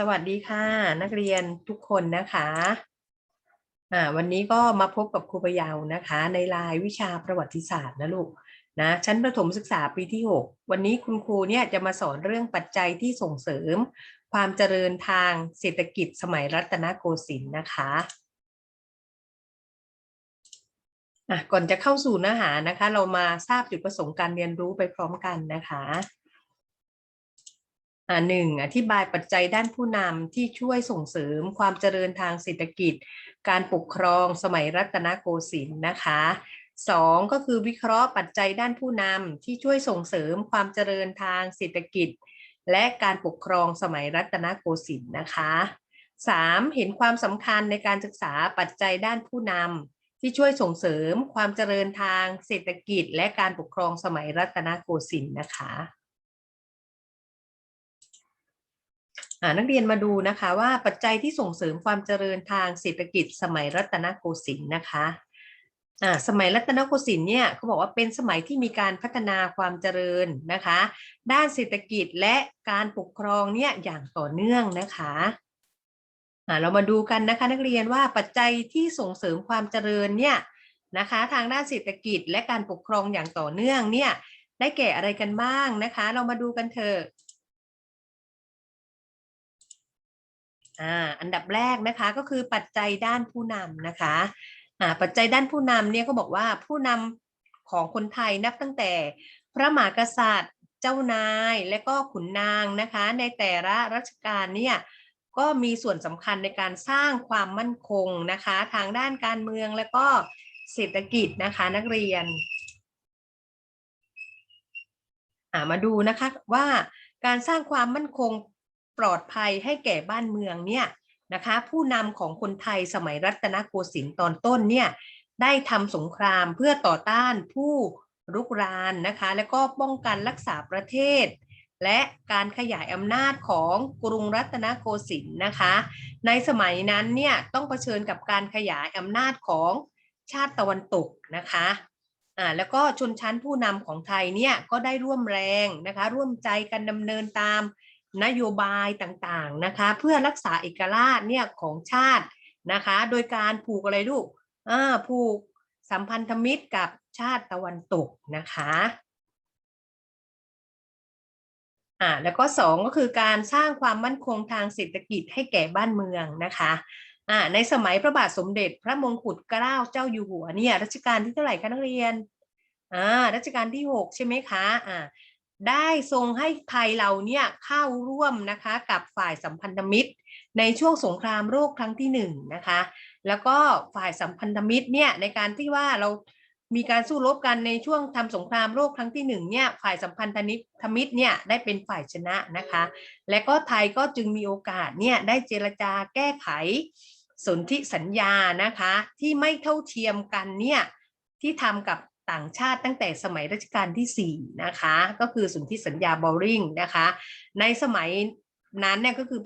สวัสดีค่ะ นักเรียนทุกคนนะคะอ่าวันนี้ก็มาพบกับครูประยาวนะคะ ในรายวิชาประวัติศาสตร์นะลูกนะชั้นประถมศึกษาปีที่ 6 วันนี้คุณครูเนี่ยจะมาสอนเรื่องปัจจัยที่ส่งเสริม ความเจริญทางเศรษฐกิจสมัยรัตนโกสินทร์นะคะอะก่อนจะเข้าสู่เนื้อหานะคะ เรามาทราบจุดประสงค์การเรียนรู้ไปพร้อมกันนะคะ หนึ่งอธิบายปัจจัยด้านผู้นำที่ช่วยส่งเสริมความเจริญทางเศรษฐกิจ การปกครองสมัยรัตนโกสินทร์นะคะสองก็คือวิเคราะห์ปัจจัยด้านผู้นำที่ช่วยส่งเสริมความเจริญทางเศรษฐกิจ และการปกครองสมัยรัตนโกสินทร์นะคะสามเห็นความสำคัญในการศึกษาปัจจัยด้านผู้นำที่ช่วยส่งเสริมความเจริญทางเศรษฐกิจ และการปกครองสมัยรัตนโกสินทร์นะคะ อ่า นักเรียนมาดูนะคะว่าปัจจัยที่ส่งเสริมความเจริญทางเศรษฐกิจสมัยรัตนโกสินทร์นะคะสมัยรัตนโกสินทร์เนี่ยเขาบอกว่าเป็นสมัยที่มีการพัฒนาความเจริญนะคะ ด้านเศรษฐกิจและการปกครองเนี่ยอย่างต่อเนื่องนะคะเรามาดูกันนะคะนักเรียนว่าปัจจัยที่ส่งเสริมความเจริญเนี่ยนะคะทางด้านเศรษฐกิจและการปกครองอย่างต่อเนื่องเนี่ยได้แก่อะไรกันบ้างนะคะ เรามาดูกันเถอะ อ่าอันดับแรกนะคะก็คือปัจจัยด้านผู้นำนะคะอ่าปัจจัยด้านผู้นำเนี่ยก็บอกว่าผู้นำของคนไทยนับตั้งแต่พระมหากษัตริย์เจ้านายและก็ขุนนางนะคะในแต่ละรัชกาลเนี่ยก็มีส่วนสำคัญในการสร้างความมั่นคงนะคะทางด้านการเมืองและก็เศรษฐกิจนะคะนักเรียนอ่ามาดูนะคะว่าการสร้างความมั่นคง ปลอดภัยให้แก่บ้านเมืองเนี่ยนะคะผู้นำของคนไทยสมัยรัตนโกสินทร์ตอนต้นเนี่ยได้ทำสงครามเพื่อต่อต้านผู้รุกรานนะคะแล้วก็ป้องกันรักษาประเทศ และการขยายอำนาจของกรุงรัตนโกสินทร์นะคะในสมัยนั้นเนี่ยต้องเผชิญกับการขยายอำนาจของชาติตะวันตกนะคะอ่าแล้วก็ชนชั้นผู้นำของไทยเนี่ยก็ได้ร่วมแรงนะคะร่วมใจกันดำเนินตาม นโยบายต่างๆนะคะเพื่อรักษาเอกราชเนี่ยของชาตินะคะโดยการผูกอะไรลูกอ่าผูกสัมพันธมิตรกับชาติตะวันตกนะคะอ่าแล้วก็สองก็คือการสร้างความมั่นคงทางเศรษฐกิจให้แก่บ้านเมืองนะคะอ่าในสมัยพระบาทสมเด็จ พระมงกุฎเกล้าเจ้าอยู่หัวเนี่ยรัชกาลที่เท่าไหร่คะนักเรียนอ่ารัชกาลที่หกใช่ไหมคะอ่า ได้ทรงให้ไทยเราเนี่ยเข้าร่วมนะคะกับฝ่ายสัมพันธมิตร ในช่วงสงครามโลกครั้งที่หนึ่งนะคะแล้วก็ฝ่ายสัมพันธมิตรเนี่ยในการที่ว่าเรามีการสู้รบกันในช่วงทำสงครามโลกครั้งที่หนึ่งเนี่ยฝ่ายสัมพันธมิตรเนี่ยได้เป็นฝ่ายชนะนะคะ และก็ไทยก็จึงมีโอกาสเนี่ยได้เจรจาแก้ไขสนธิสัญญานะคะ ที่ไม่เท่าเทียมกันเนี่ยที่ทำกับ ต่างชาติตั้งแต่สมัยรัชกาลที่ 4 นะคะ ก็คือสนธิสัญญาบอริงนะคะ ในสมัยนั้นเนี่ยก็คือ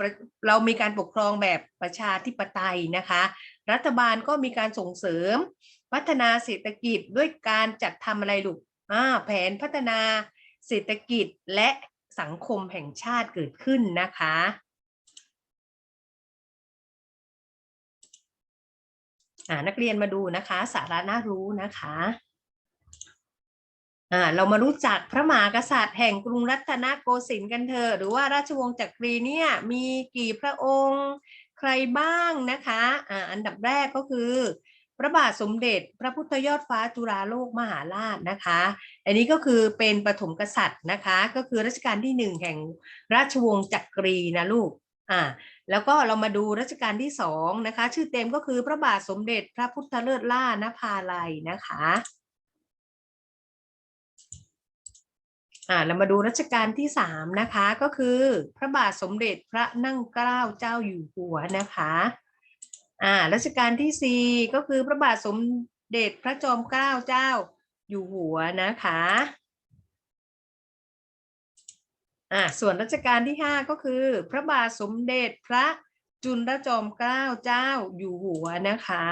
เรามีการปกครองแบบประชาธิปไตยนะคะ รัฐบาลก็มีการส่งเสริม พัฒนาเศรษฐกิจด้วยการจัดทำอะไรลูกแผนพัฒนาเศรษฐกิจและสังคมแห่งชาติเกิดขึ้นนะคะนักเรียนมาดูนะคะ สาระน่ารู้นะคะ เรามารู้จักพระมหากษัตริย์แห่งกรุงรัตนโกสินทร์กันเถอะหรือว่าราชวงศ์จักรีเนี่ยมีกี่พระองค์ใครบ้างนะคะอ่าอันดับแรกก็คือ พระบาทสมเด็จพระพุทธยอดฟ้าจุฬาโลกมหาราชนะคะ อันนี้ก็คือเป็นปฐมกษัตริย์นะคะ ก็คือรัชกาลที่หนึ่งแห่งราชวงศ์จักรีนะลูกอ่าแล้วก็เรามาดูรัชกาลที่สองนะคะ ชื่อเต็มก็คือพระบาทสมเด็จพระพุทธเลิศล่านภาลัยนะคะ อ่าเรามาดูรัชกาลที่สามนะคะก็คือพระบาทสมเด็จพระนั่งเกล้าเจ้าอยู่หัวนะคะอ่ารัชกาลที่สี่ก็คือพระบาทสมเด็จพระจอมเกล้าเจ้าอยู่หัวนะคะอ่าส่วนรัชกาลที่ห้าก็คือ พระบาทสมเด็จพระจุลจอมเกล้าเจ้าอยู่หัวนะคะ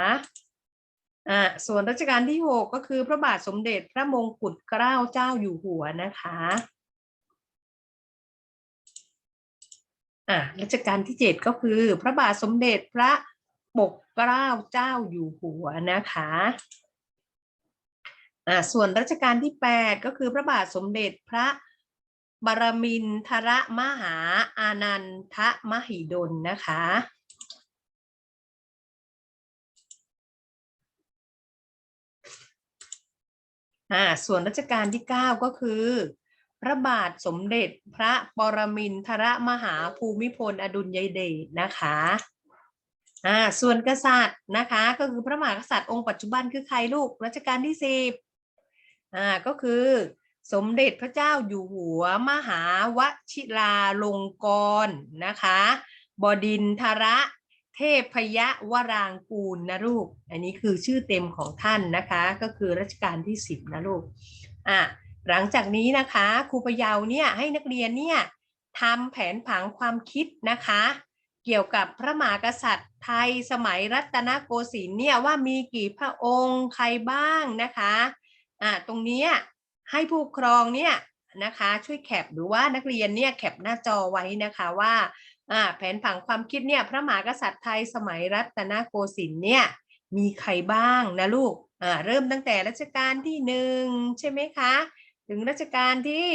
อ่าส่วนรัชกาลที่หกก็คือพระบาทสมเด็จพระมงกุฎเกล้าเจ้าอยู่หัวนะคะอะรัชกาลที่เจ็ดก็คือ พระบาทสมเด็จพระปกเกล้าเจ้าอยู่หัวนะคะอ่าส่วนรัชกาลที่แปดก็คือพระบาทสมเด็จพระบรมินทรมหาอานันทมหิดลนะคะ อ่าส่วนรัชกาลที่ 9 ก็คือ พระบาทสมเด็จพระปรมินทรมหาภูมิพลอดุลยเดชนะคะอ่าส่วนกษัตริย์นะคะก็คือพระมหากษัตริย์องค์ปัจจุบันคือใครลูกรัชกาลที่สิบอ่าก็คือ สมเด็จพระเจ้าอยู่หัวมหาวชิราลงกรณ์นะคะ บดินทร เทพยวรางกูลนะลูก อันนี้คือชื่อเต็มของท่านนะคะ ก็คือรัชกาลที่สิบนะลูก อะ หลังจากนี้นะคะครูพยาวเนี่ยให้นักเรียนเนี่ยทำแผนผังความคิดนะคะ เกี่ยวกับพระมหากษัตริย์ไทยสมัยรัตนโกสินทร์เนี่ยว่ามีกี่พระองค์ใครบ้างนะคะ อะ ตรงนี้ให้ผู้ครองเนี่ย นะคะ ช่วยแคปหรือว่านักเรียนเนี่ยแคปหน้าจอไว้นะคะว่าแผนผังความคิดเนี่ยพระมหากษัตริย์ไทยสมัยรัตนโกสินทร์เนี่ยมีใครบ้างนะลูกเริ่มตั้งแต่รัชกาลที่หนึ่งใช่ไหมคะ ถึงรัชกาลที่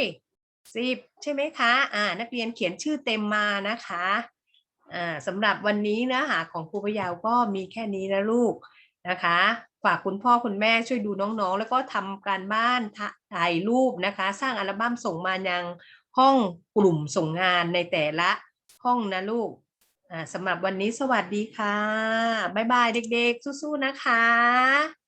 สิบใช่ไหมคะอ่านักเรียนเขียนชื่อเต็มมานะคะอ่าสำหรับวันนี้เนื้อหาของครูพยาวก็มีแค่นี้นะลูก นะคะ ฝากคุณพ่อคุณแม่ช่วยดูน้องๆ แล้วก็ทำการบ้านถ่ายรูปนะคะ สร้างอัลบั้มส่งมายังห้องกลุ่มส่งงานในแต่ละห้องนะลูกอ่าสำหรับวันนี้สวัสดีค่ะ บ๊ายบายเด็กๆ สู้ๆนะคะ